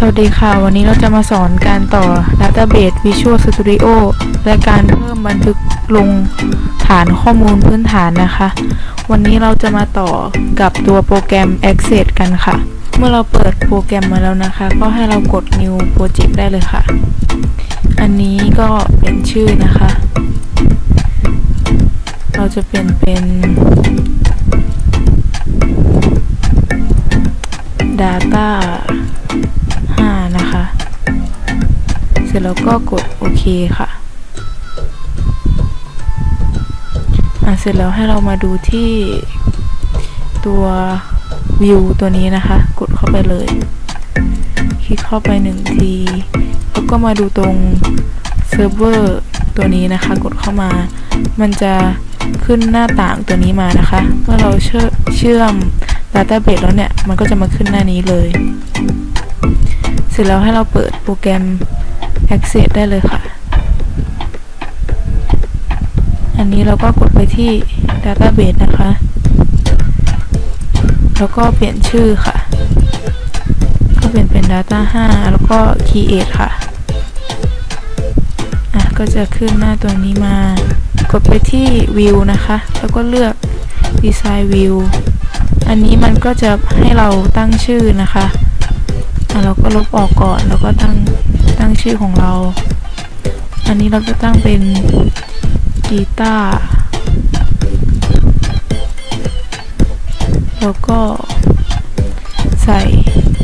สวัสดีค่ะ วันนี้เราจะมาสอนการต่อ Database Visual Studio และการเพิ่มบันทึกลงฐานข้อมูลพื้นฐานนะคะ วันนี้เราจะมาต่อกับตัวโปรแกรม Access กันค่ะ เมื่อเราเปิดโปรแกรมมาแล้วนะคะ ก็ให้เรากด New Project ได้เลยค่ะ อันนี้ก็เป็นชื่อนะคะ เราจะเปลี่ยนเป็น Data ร็จแล้วก็กดโอเคค่ะอะเสร็จแล้วให้เรามาดูที่ตัววิวตัวนี้นะคะ กดเข้าไปเลย คลิกเข้าไปหนึ่งที แล้วก็มาดูตรงเซิร์ฟเวอร์ตัวนี้นะคะ กดเข้ามา มันจะขึ้นหน้าต่างตัวนี้มานะคะเมื่อเราเชื่อเชื่อม Database แล้วเนี่ย มันก็จะมาขึ้นหน้านี้เลย เสร็จแล้วให้เราเปิดโปรแกรม Access ได้เลยค่ะ อันนี้เราก็กดไปที่ Database นะคะ แล้วก็เปลี่ยนชื่อค่ะ ก็เปลี่ยนเป็น Data 5 แล้วก็ Create ค่ะ อะ ก็จะขึ้นหน้าตัวนี้มา กดไปที่ View นะคะ แล้วก็เลือก Design View อันนี้มันก็จะให้เราตั้งชื่อนะคะอะเราก็ลบออกก่อนแล้วก็ตั้ง ตั้งชื่อของเรา อันนี้เราจะตั้งเป็นกีตาร์แล้วก็ใส่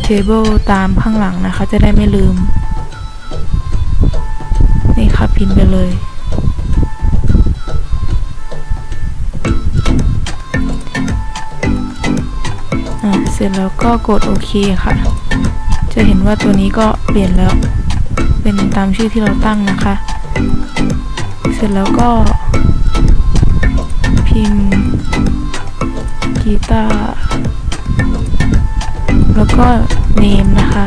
table ตามข้างหลังนะคะ จะได้ไม่ลืม นี่ค่ะพิมพ์ไปเลย เสร็จแล้วก็กดโอเคค่ะ จะเห็นว่าตัวนี้ก็เปลี่ยนแล้ว เป็นตามชื่อที่เราตั้งนะคะ เสร็จแล้วก็พิมพ์กีตาร์แล้วก็เนมนะคะ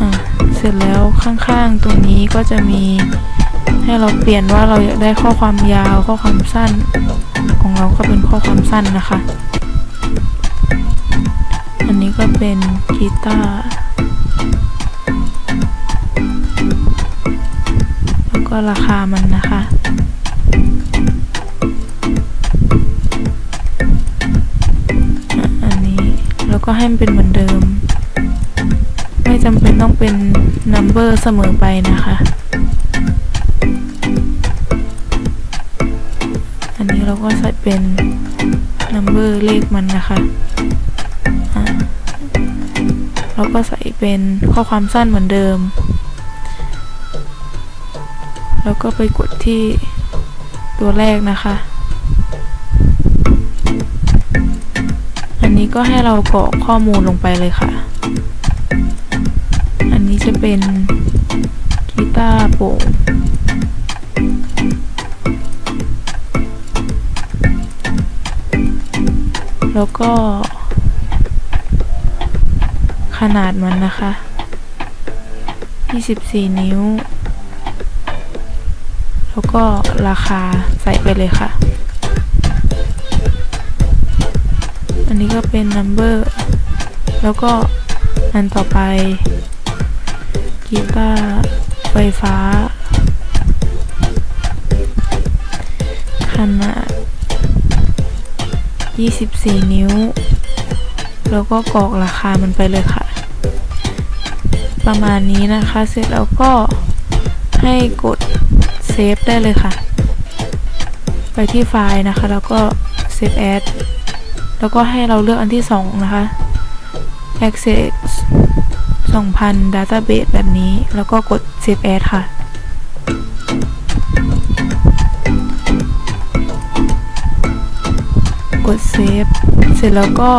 อะเสร็จแล้วข้างๆตรงนี้ก็จะมีให้เราเปลี่ยนว่าเราอยากได้ข้อความยาวข้อความสั้น ของเราก็เป็นข้อความสั้นนะคะ อันนี้ก็เป็นกีตาร์ ก็ราคามันนะคะ อันนี้แล้วก็ให้มันเป็นเหมือนเดิม ไม่จำเป็นต้องเป็น number เสมอไปนะคะ อันนี้เราก็ใส่เป็น number เลขมันนะคะอะเราก็ใส่เป็นข้อความสั้นเหมือนเดิม แล้วก็ไปกดที่ตัวแรกนะคะ อันนี้ก็ให้เรากรอกข้อมูลลงไปเลยค่ะ อันนี้จะเป็นกีตาร์โปร่งแล้วก็ ขนาดมันนะคะ 24 นิ้ว แล้วก็ราคาใส่ไปเลยค่ะ อันนี้ก็เป็น number แล้วก็อันต่อไปกีตาร์ไฟฟ้า ขนาด 24 นิ้ว แล้วก็กรอกราคามันไปเลยค่ะ ประมาณนี้นะคะ เสร็จแล้วก็ให้กด เซฟได้เลยค่ะ ไปที่ไฟล์นะคะ แล้วก็ Save As แล้วก็ให้เราเลือกอันที่ 2 นะคะ Access 2000 Database แบบนี้แล้วก็กด Save As ค่ะ กดเซฟเสร็จแล้วก็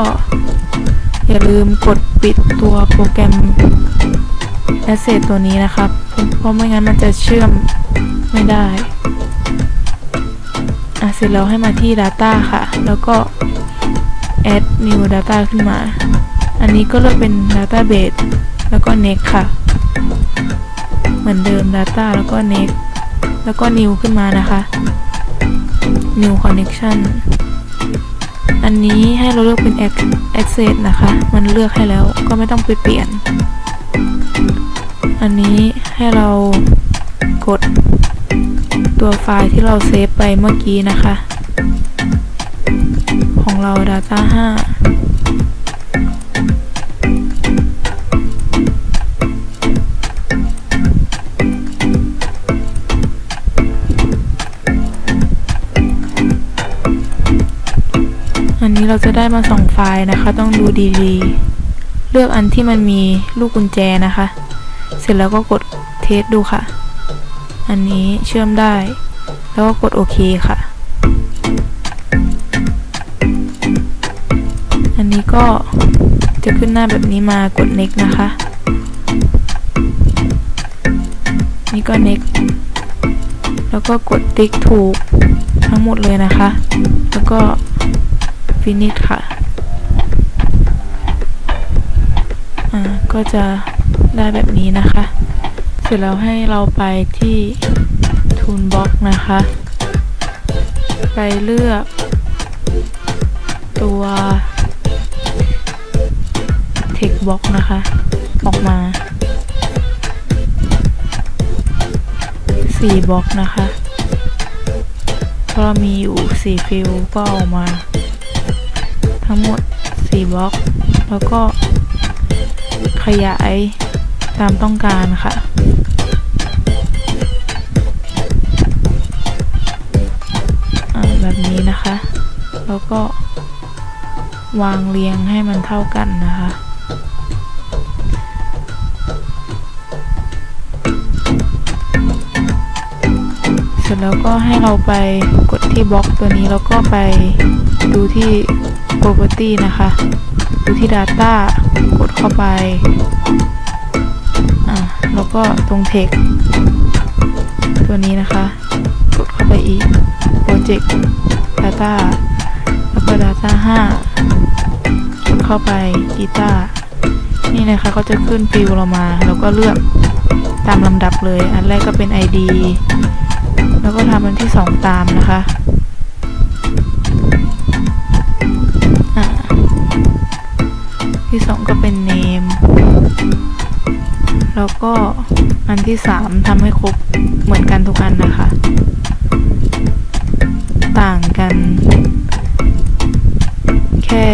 อย่าลืมกดปิดตัวโปรแกรม Asset ตัวนี้นะครับ เพราะไม่งั้นมันจะเชื่อมไม่ได้อะเสร็จแล้วให้มาที่ Data ค่ะ แล้วก็ add new data ขึ้นมา อันนี้ก็เลือกเป็น database แล้วก็ next ค่ะ เหมือนเดิม data แล้วก็ next แล้วก็ new ขึ้นมานะคะ new connection อันนี้ให้เราเลือกเป็น access นะคะ มันเลือกให้แล้วก็ไม่ต้องไปเปลี่ยน อันนี้ให้เรากดตัวไฟล์ที่เราเซฟไปเมื่อกี้นะคะ ของเรา Data 5อันนี้เราจะได้มาสองไฟล์นะคะ ต้องดูดีๆ เลือกอันที่มันมีลูกกุญแจนะคะ เสร็จแล้วก็กดเทสดูค่ะ อันนี้เชื่อมได้ แล้วก็กดโอเคค่ะ อันนี้ก็จะขึ้นหน้าแบบนี้มากด next นะคะ นี่ก็ next แล้วก็กดติ๊กถูกทั้งหมดเลยนะคะ แล้วก็ finish ค่ะ อ่า ก็จะ ได้แบบนี้นะคะ เสร็จแล้วให้เราไปที่ Toolbox นะคะ ไปเลือก ตัว Text Box นะคะ ออกมา4บล็อกนะคะเพราะมีอยู่4ฟิลก็เอามา ทั้งหมด4บล็อก แล้วก็ขยาย ตามต้องการค่ะแบบนี้นะคะ แล้วก็วางเรียงให้มันเท่ากันนะคะ เสร็จแล้วก็ให้เราไปกดที่บล็อกตัวนี้แล้วก็ไปดูที่ property นะคะ ดูที่ data กดเข้าไป แล้วก็ตรง text ตัวนี้นะคะ กดเข้าไปอีก project data แล้วก็ data 5กดเข้าไปกีตาร์นี่นะคะก็จะขึ้นฟิลเรามา แล้วก็เลือกตามลำดับเลย อันแรกก็เป็น ID แล้วก็ทำอันที่สองตามนะคะอ่าที่สองก็เป็น name แล้วก็อันที่สามทำให้ครบเหมือนกันทุกอันนะคะ ต่างกัน แค่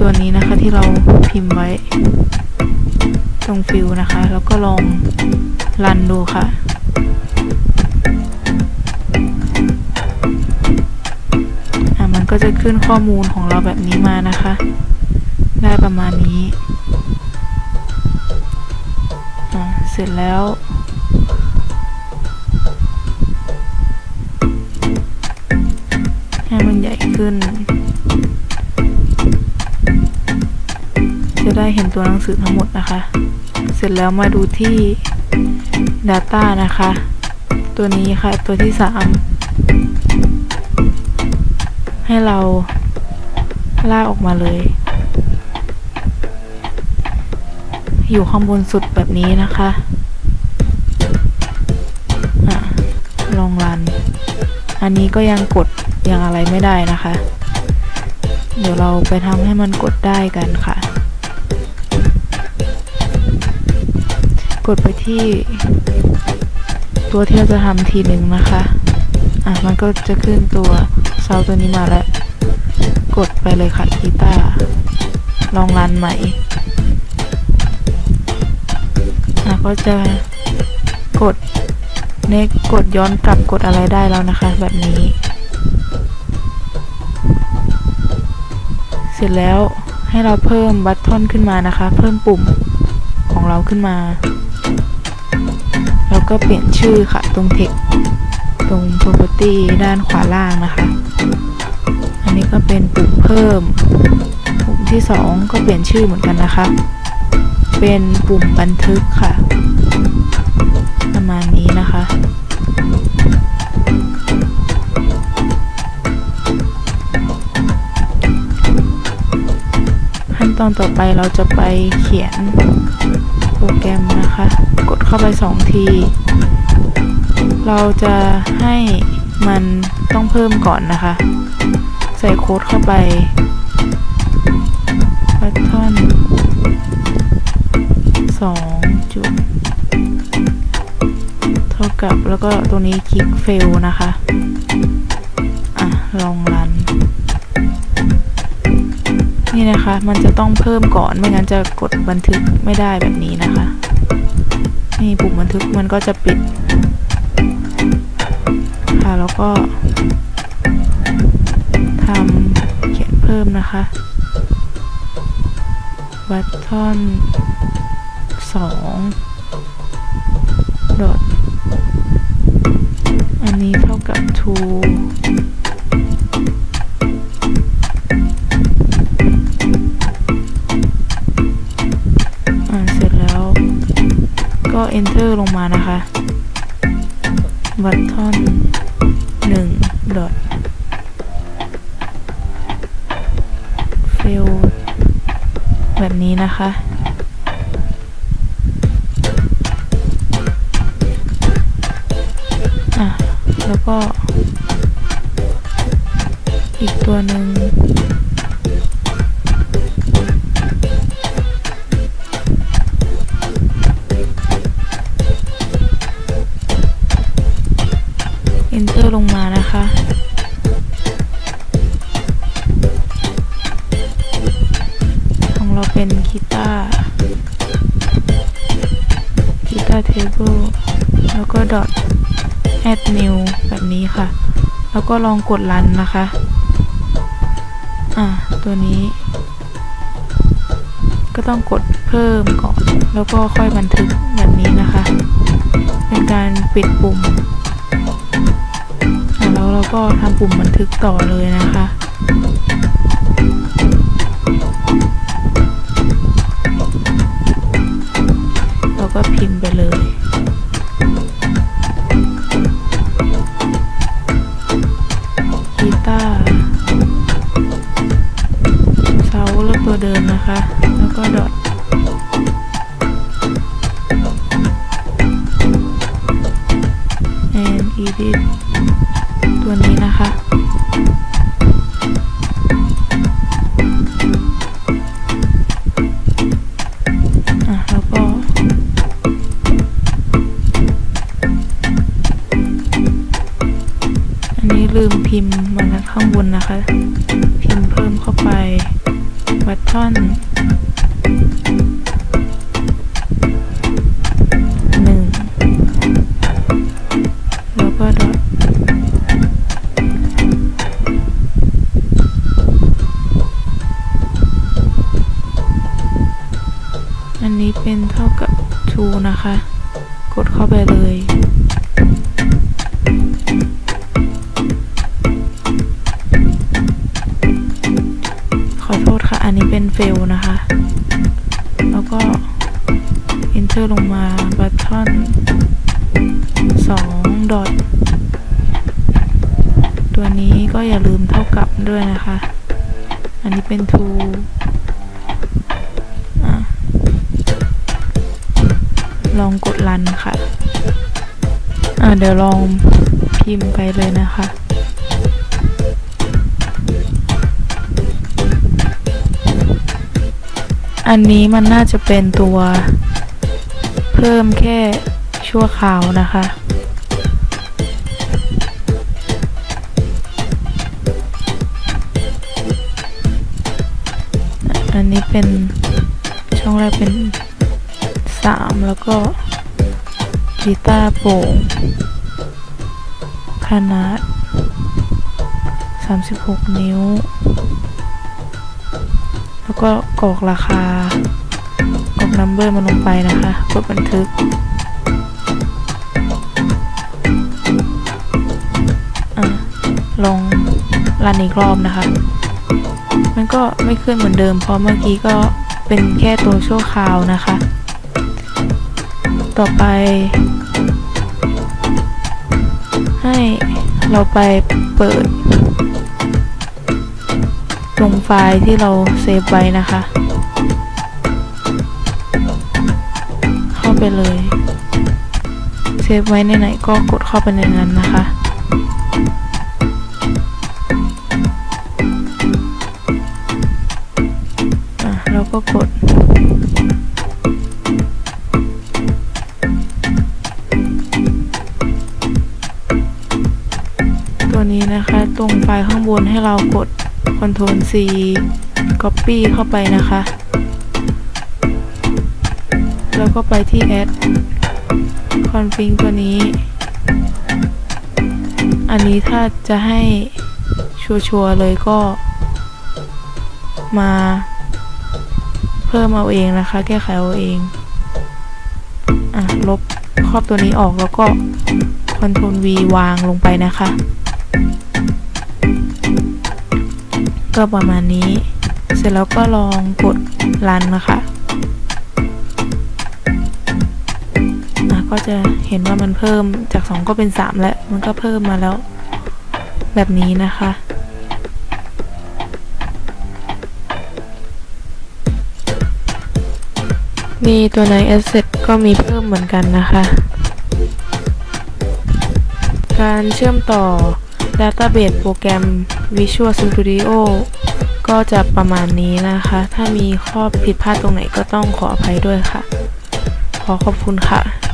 ตัวนี้นะคะที่เราพิมพ์ไว้ ตรงฟิลนะคะ แล้วก็ลองรันดูค่ะอะมันก็จะขึ้นข้อมูลของเราแบบนี้มานะคะ ได้ประมาณนี้ ร็จแล้ว ให้มันใหญ่ขึ้น จะได้เห็นตัวหนังสือทั้งหมดนะคะ เสร็จแล้วมาดูที่ Data นะคะ ตัวนี้ค่ะตัวที่ 3 ให้เราลากออกมาเลย อยู่ข้างบนสุดแบบนี้นะคะอะ รัน อันนี้ก็ยังกดยังอะไรไม่ได้นะคะ เดี๋ยวเราไปทำให้มันกดได้กันค่ะ กดไปที่ ตัวที่เราจะทำทีหนึ่งนะคะ อะมันก็จะขึ้นตัวเซาตัวนี้มาแล้ว กดไปเลยค่ะกีตาร์ลองรันใหม่อะก็จะกด เน็กกดย้อนกลับกดอะไรได้แล้วนะคะ แบบนี้ เสร็จแล้วให้เราเพิ่มบัตทอนขึ้นมานะคะ เพิ่มปุ่มของเราขึ้นมา แล้วก็เปลี่ยนชื่อค่ะตรง text ตรง property ด้านขวาล่างนะคะ อันนี้ก็เป็นปุ่มเพิ่ม ปุ่มที่ 2 ก็เปลี่ยนชื่อเหมือนกันนะคะ เป็นปุ่มบันทึกค่ะประ ตอนต่อไปเราจะไปเขียนโปรแกรมนะคะ กดเข้าไป 2 ที เราจะให้มันต้องเพิ่มก่อนนะคะ ใส่โค้ดเข้าไปบัตทอนสองจุดเท่ากับแล้วก็ตรงนี้คลิกเฟลนะคะ อะ ลองรัน นี่นะคะ มันจะต้องเพิ่มก่อนไม่งั้นจะกดบันทึกไม่ได้แบบนี้นะคะ นี่ปุ่มบันทึกมันก็จะปิด ค่ะแล้วก็ทำเขียนเพิ่มนะคะบัตทอนสองดอทอันนี้เท่ากับ to enter ลงมานะคะบัตทอนหนึ่งดอท fail แบบนี้นะคะ อะ แล้วก็ อีกตัวหนึ่ง ลงมานะคะ ของเราเป็นกีตาร์กีตาร์เทเบิลแล้วก็ dot add new แบบนี้ค่ะ แล้วก็ลองกดรันนะคะ อะ ตัวนี้ ก็ต้องกดเพิ่มก่อน แล้วก็ค่อยบันทึกแบบนี้นะคะ เป็นการปิดปุ่ม แล้วเราก็ทำปุ่มบันทึกต่อเลยนะคะเราก็พิมพ์ไปเลยกีตาร์เสาเลือกตัวเดิมนะคะ แล้วก็ดอท and edit ตั วนี้นะคะ อะ แล้วก็อันนี้ลืมพิมพ์มันข้างบนนะคะ พิมพ์เพิ่มเข้าไปบัตทอน enter ลงมาบัตทอนสองดอทตัวนี้ก็อย่าลืมเท่ากับด้วยนะคะ อันนี้เป็น to ลองกดรันค่ะ อะเดี๋ยวลองพิมพ์ไปเลยนะคะอันนี้มันน่าจะเป็นตัว เพิ่มแค่ชั่วคราวนะคะอันนี้เป็นช่องแรกเป็นสามแล้วก็กีตาร์โปร่งขนาด 36 นิ้ว แล้วก็กรอกราคา นัมเบอร์มาลงไปนะคะกดบันทึกลองรันอีกรอบนะคะ มันก็ไม่ขึ้นเหมือนเดิม เพราะเมื่อกี้ก็เป็นแค่ตัวชั่วคราวนะคะ ต่อไป ให้เราไปเปิด ลงไฟล์ที่เราเซฟไว้นะคะ ไปเลยเซฟไว้ในไหนก็กดเข้าไปในนั้นนะคะเราก็กดตัวนี้นะคะตรงไฟล์ข้างบนให้เรากด Ctrl C Copy เข้าไปนะคะ แล้วก็ไปที่ Add Config ตัวนี้ อันนี้ถ้าจะให้ชัวร์เลยก็มาเพิ่มเอาเองนะคะ แก้ไขเอาเอง อะ ลบครอบตัวนี้ออกแล้วก็ Ctrl V วางลงไปนะคะ ก็ประมาณนี้ เสร็จแล้วก็ลองกดรันนะคะ ก็จะเห็นว่ามันเพิ่มจาก 2 ก็เป็น 3 แล้ว มันก็เพิ่มมาแล้ว แบบนี้นะคะ มีตัวใน Asset ก็มีเพิ่มเหมือนกันนะคะ การเชื่อมต่อ Database โปรแกรม Visual Studio ก็จะประมาณนี้นะคะ ถ้ามีข้อผิดพลาดตรงไหนก็ต้องขออภัยด้วยค่ะ ขอขอบคุณค่ะ